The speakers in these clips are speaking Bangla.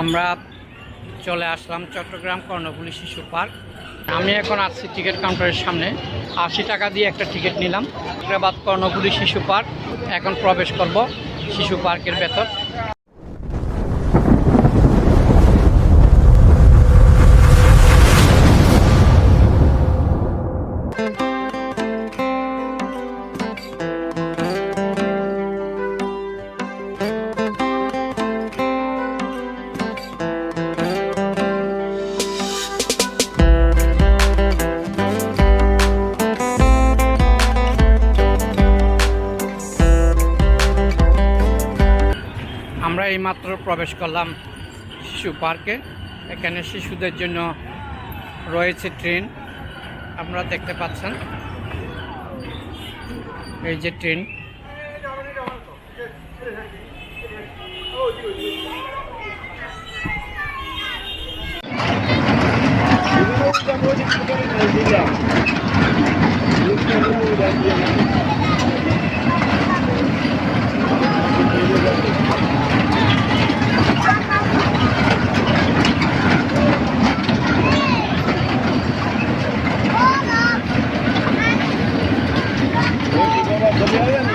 আমরা চলে আসলাম চট্টগ্রাম কর্ণফুলী শিশু পার্ক। আমি এখন আসছি টিকিট কাউন্টারের সামনে। আশি টাকা দিয়ে একটা টিকিট নিলাম। হায়দ্রাবাদ কর্ণফুলী শিশু পার্ক। এখন প্রবেশ করব শিশু পার্কের ভেতর। প্রবেশ করলাম শিশু পার্কে। এখানে শিশুদের জন্য রয়েছে ট্রেন। আপনারা দেখতে পাচ্ছেন। এই যে train. Böyle baba, böyle ayağını.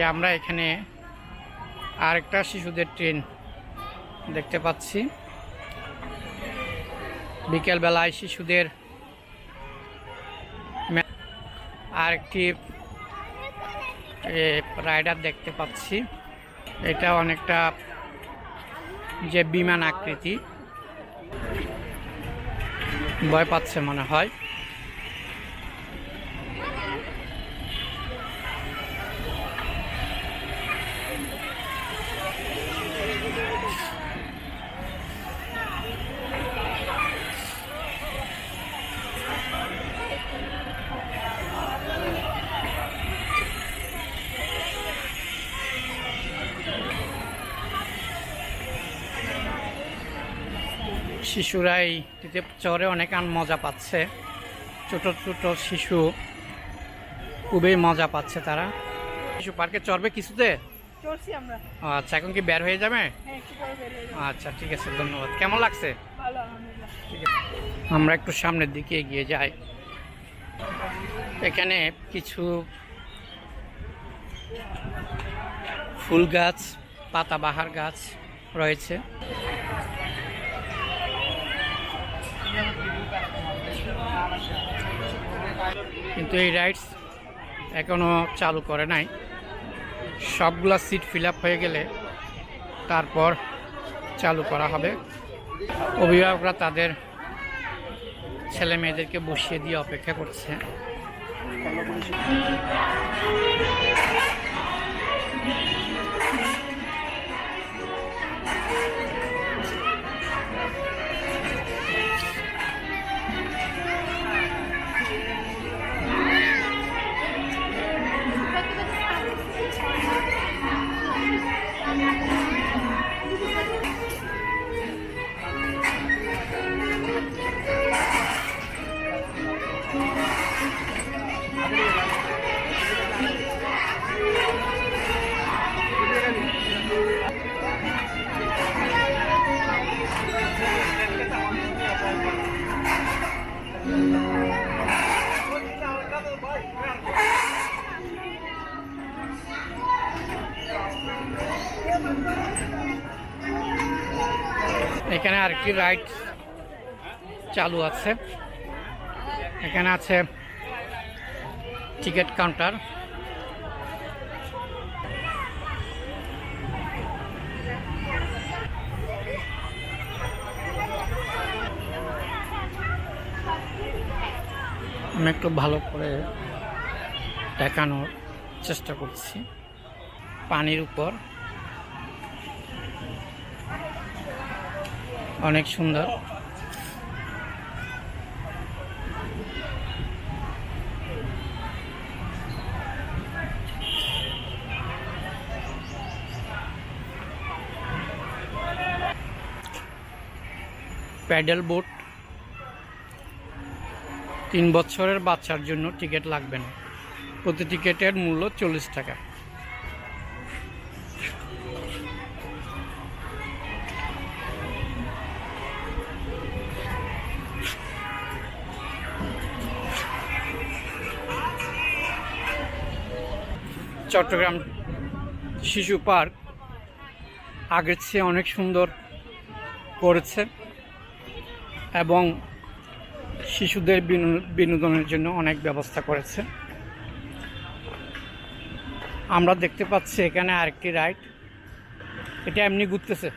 যে আমরা এখানে আরেকটা শিশুদের ট্রেন দেখতে পাচ্ছি। বিকেলবেলায় শিশুদের আরেকটি রাইডার দেখতে পাচ্ছি। এটা অনেকটা যে বিমান আকৃতি। ভয় পাচ্ছে মনে হয়। শিশুরা এইটিতে চড়ে অনেক আন মজা পাচ্ছে। ছোট ছোট শিশু খুবই মজা পাচ্ছে তারা। শিশু পার্কে চড়বে কিছুতে? আচ্ছা এখন কি বের হয়ে যাবে? বের হয়ে যাব। আচ্ছা ঠিক আছে ধন্যবাদ। কেমন লাগছে? ঠিক আমরা একটু সামনের দিকে এগিয়ে যাই। এখানে কিছু ফুল গাছ পাতাবাহার গাছ রয়েছে। কিন্তু এই রাইডস এখনও চালু করে নাই। সবগুলা সিট ফিল হয়ে গেলে তারপর চালু করা হবে। অভিভাবকরা তাদের ছেলে মেয়েদেরকে বসিয়ে দিয়ে অপেক্ষা করছে। আরেকটি রাইড চালু আছে। এখানে আছে টিকিট কাউন্টার। আমি একটু ভালো করে দেখানোর চেষ্টা করছি। পানির উপর। অনেক সুন্দর। Paddle boat. তিন বছরের বাচ্চার জন্য টিকিট লাগবে না। প্রতি টিকিটের মূল্য চল্লিশ টাকা। চট্টগ্রাম শিশু পার্ক। আগের চেয়ে অনেক সুন্দর করেছে এবং শিশুদের বিনো- বিনোদনের জন্য অনেক ব্যবস্থা করেছে। আমরা দেখতে পাচ্ছি এখানে আরেকটি রাইড। এটা এমনি ঘুরতেছে।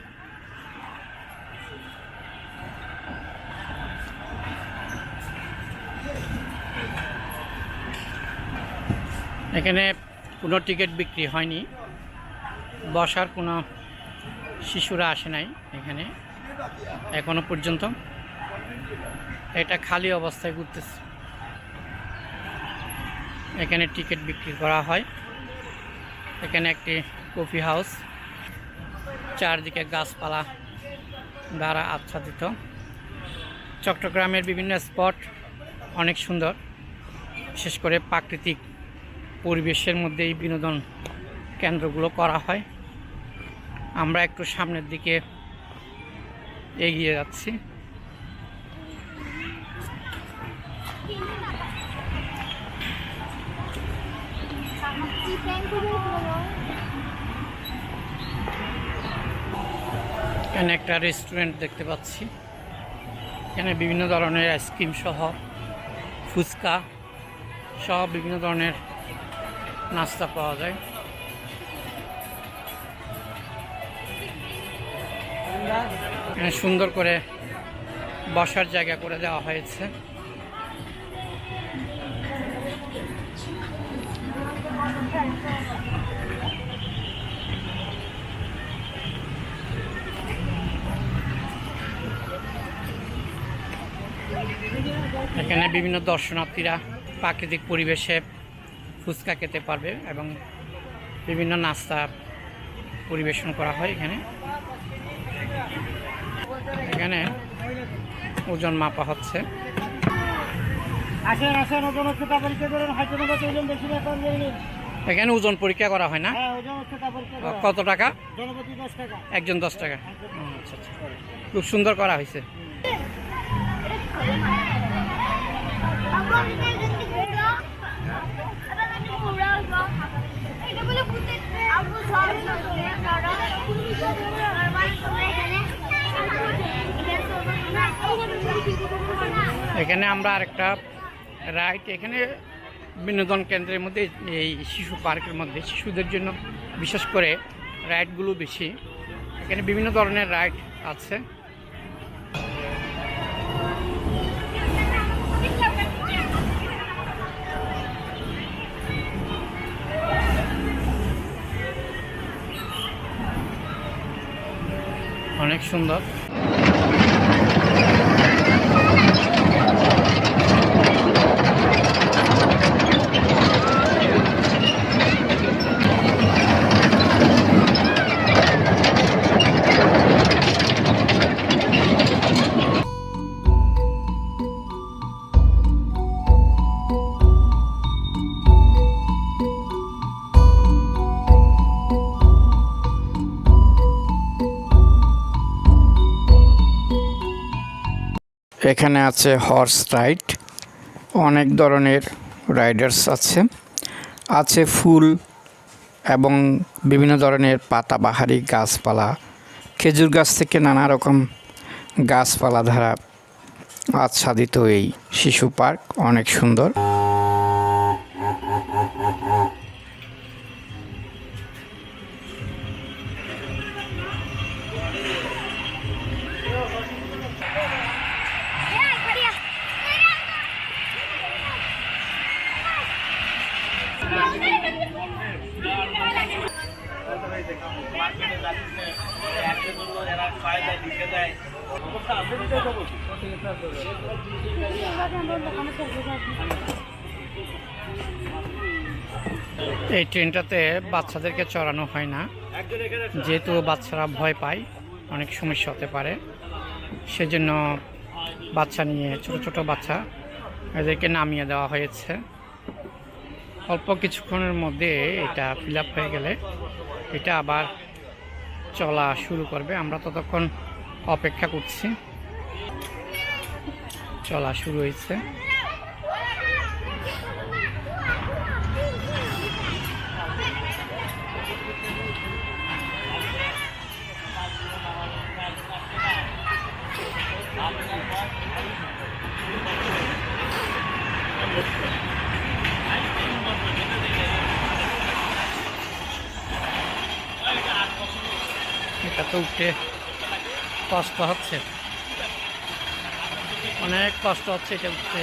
এখানে কোনো টিকিট বিক্রি হয়নি। বসার কোনো শিশুরা আসে নাই এখানে, এখনও পর্যন্ত। এটা খালি অবস্থায় ঘুরতেছে। এখানে টিকিট বিক্রি করা হয়। এখানে একটি কফি হাউস। চারদিকে গাছপালা দ্বারা আচ্ছাদিত। চট্টগ্রামের বিভিন্ন স্পট অনেক সুন্দর, বিশেষ করে প্রাকৃতিক পরিবেশের মধ্যে এই বিনোদন কেন্দ্রগুলো করা হয়। আমরা একটু সামনের দিকে এগিয়ে যাচ্ছি। এখানে একটা রেস্টুরেন্ট দেখতে পাচ্ছি। এখানে বিভিন্ন ধরনের আইসক্রিম সহ ফুচকা সহ বিভিন্ন ধরনের নাস্তা পাওয়া যায়। সুন্দর করে বসার জায়গা করে দেওয়া হয়েছে। এখানে বিভিন্ন দর্শনার্থীরা প্রাকৃতিক পরিবেশে ফুচকা খেতে পারবে এবং বিভিন্ন নাস্তা পরিবেশন করা হয় এখানে। এখানে ওজন মাপা হচ্ছে। আসেন আসেন ওজন উচ্চতা পরীক্ষা করুন হাইটের ওজন বেশি ব্যাপার এখানে ওজন পরীক্ষা করা হয় না? হ্যাঁ কত টাকা? একজন দশ টাকা। আচ্ছা আচ্ছা। খুব সুন্দর করা হয়েছে। এখানে আমরা আরেকটা রাইড এখানে বিনোদন কেন্দ্রের মধ্যে, এই শিশু পার্কের মধ্যে শিশুদের জন্য বিশেষ করে রাইডগুলো বেশি। এখানে বিভিন্ন ধরনের রাইড আছে। অনেক এখানে আছে হর্স রাইড অনেক ধরনের রাইডার্স আছে। আছে ফুল এবং বিভিন্ন ধরনের পাতাবাহারি গাছপালা, খেজুর গাছ থেকে নানা রকম গাছপালা দ্বারা আচ্ছাদিত এই শিশু পার্ক, অনেক সুন্দর। এই ট্রেনটাতে বাচ্চাদেরকে চড়ানো হয় না। যেহেতু বাচ্চারা ভয় পায়, অনেক সমস্যা হতে পারে। সেজন্য বাচ্চা নিয়ে, ছোট ছোট বাচ্চা এদেরকে নামিয়ে দেওয়া হয়েছে। অল্প কিছুক্ষণের মধ্যে এটা ফিল হয়ে গেলে এটা আবার চলা শুরু করবে। আমরা ততক্ষণ অপেক্ষা করছি। চলা শুরু হয়েছে। উঠতে কষ্ট হচ্ছে। অনেক কষ্ট হচ্ছে এটা উঠতে।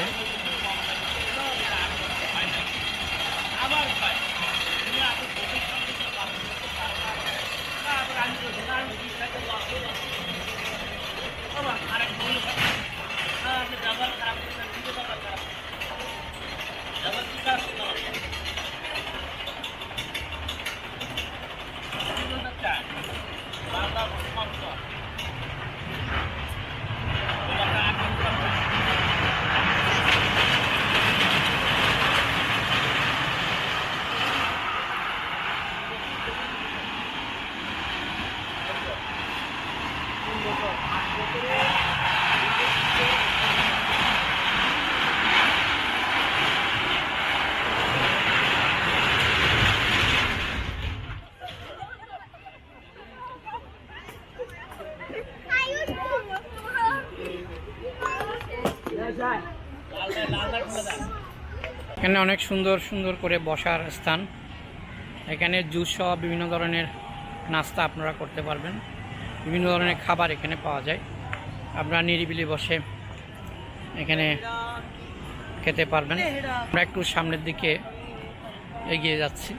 অনেক সুন্দর সুন্দর করে বসার স্থান। এখানে জুস সহ বিভিন্ন ধরনের নাস্তা আপনারা করতে পারবেন। বিভিন্ন ধরনের খাবার এখানে পাওয়া যায়। আপনারা নিরিবিলি বসে এখানে খেতে পারবেন। আমরা একটু সামনের দিকে এগিয়ে যাচ্ছি।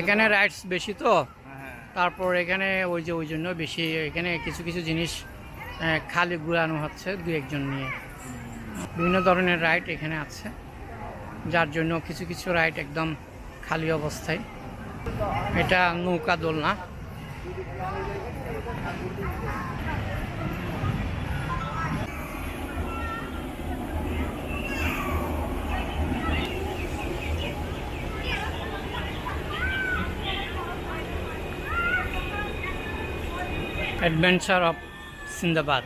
এখানে রাইডস বেশি তো। তারপর এখানে ওই যে ওই জন্য বেশি এখানে কিছু কিছু জিনিস খালি ঘুরানো হচ্ছে দু একজন নিয়ে। বিভিন্ন ধরনের রাইড এখানে আছে যার জন্য কিছু কিছু রাইড একদম খালি অবস্থায়। এটা নৌকা দোলনা। অ্যাডভেঞ্চার অফ সিন্দাবাদ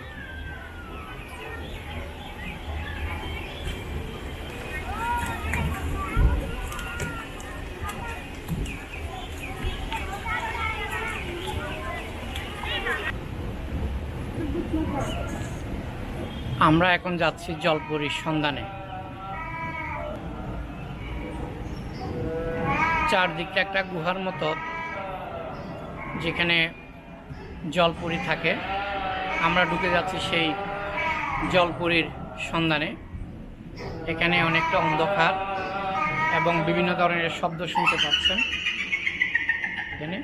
আমরা এখন যাচ্ছি জলপুরীর সন্ধানে। চারদিকে একটা গুহার মতো যেখানে জলপুরি থাকে। আমরা ঢুকে যাচ্ছি সেই জলপুরীর সন্ধানে। এখানে অনেকটা অন্ধকার এবং বিভিন্ন ধরনের শব্দ শুনতে পাচ্ছেন। এখানে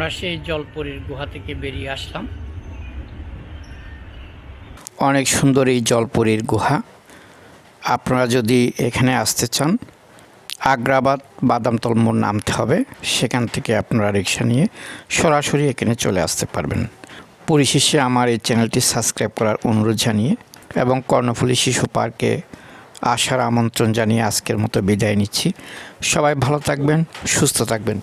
আমরা সেই জলপরীর গুহা থেকে বেরিয়ে আসলাম। অনেক সুন্দর এই জলপুরীর গুহা। আপনারা যদি এখানে আসতে চান, আগ্রাবাদ বাদামতল মোড় নামতে হবে। সেখান থেকে আপনারা রিক্সা নিয়ে সরাসরি এখানে চলে আসতে পারবেন। পরিশেষে আমার এই চ্যানেলটি সাবস্ক্রাইব করার অনুরোধ জানিয়ে এবং কর্ণফুলী শিশু পার্কে আসার আমন্ত্রণ জানিয়ে আজকের মতো বিদায় নিচ্ছি। সবাই ভালো থাকবেন, সুস্থ থাকবেন।